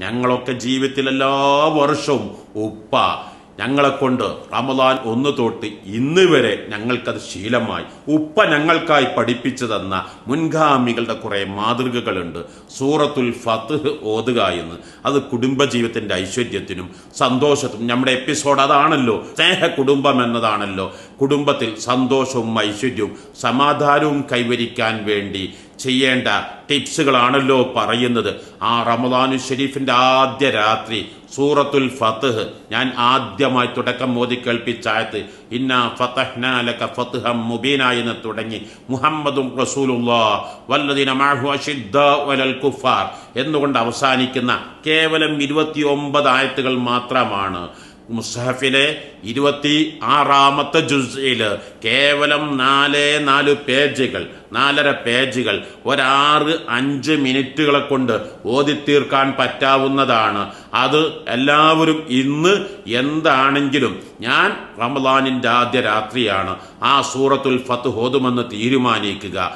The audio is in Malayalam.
ഞങ്ങളൊക്കെ ജീവിതത്തിൽ എല്ലാ വർഷവും ഉപ്പ ഞങ്ങളെ കൊണ്ട് റമദാൻ ഒന്ന് തൊട്ട് ഇന്ന് വരെ ഞങ്ങൾക്കത് ശീലമായി. ഉപ്പ ഞങ്ങൾക്കായി പഠിപ്പിച്ചു തന്ന മുൻഗാമികളുടെ കുറേ മാതൃകകളുണ്ട്. സൂറത്തുൽ ഫത്ത് ഓതുക എന്ന്. അത് കുടുംബജീവിതത്തിന്റെ ഐശ്വര്യത്തിനും സന്തോഷത്തിനും. നമ്മുടെ എപ്പിസോഡ് അതാണല്ലോ. സ്നേഹ കുടുംബം എന്നതാണല്ലോ. കുടുംബത്തിൽ സന്തോഷവും ഐശ്വര്യവും സമാധാനവും കൈവരിക്കാൻ വേണ്ടി ചെയ്യേണ്ട ടിപ്സുകളാണല്ലോ പറയുന്നത്. ആ റമദാനു ഷെരീഫിന്റെ ആദ്യ രാത്രി സൂറത്തുൽ ഫത്ത്ഹ് ഞാൻ ആദ്യമായി തുടക്കം മോദി കേൾപ്പിച്ചായത്ത് ഇന്ന ഫതഹ്നാ ലക ഫത്ഹം മുബീന എന്ന് തുടങ്ങി മുഹമ്മദും റസൂലുള്ളാ വല്ലദീന അഷിദ്ദാഉ അലൽ കുഫാർ എന്നുകൊണ്ട് അവസാനിക്കുന്ന കേവലം ഇരുപത്തിയൊമ്പത് ആയത്തുകൾ മാത്രമാണ്. മുസ്ഹഫിലെ ഇരുപത്തി ആറാമത്തെ ജുസയിൽ കേവലം നാല് നാല് പേജുകൾ നാലര പേജുകൾ ഒരാറ് അഞ്ച് മിനിറ്റുകളെ കൊണ്ട് ഓതി തീർക്കാൻ പറ്റാവുന്നതാണ്. അത് എല്ലാവരും ഇന്ന് എന്താണെങ്കിലും ഞാൻ റമദാനിന്റെ ആദ്യ രാത്രിയാണ്. ആ സൂറത്തുൽ ഫത്ത് ഓതുമെന്ന് തീരുമാനിക്കുക.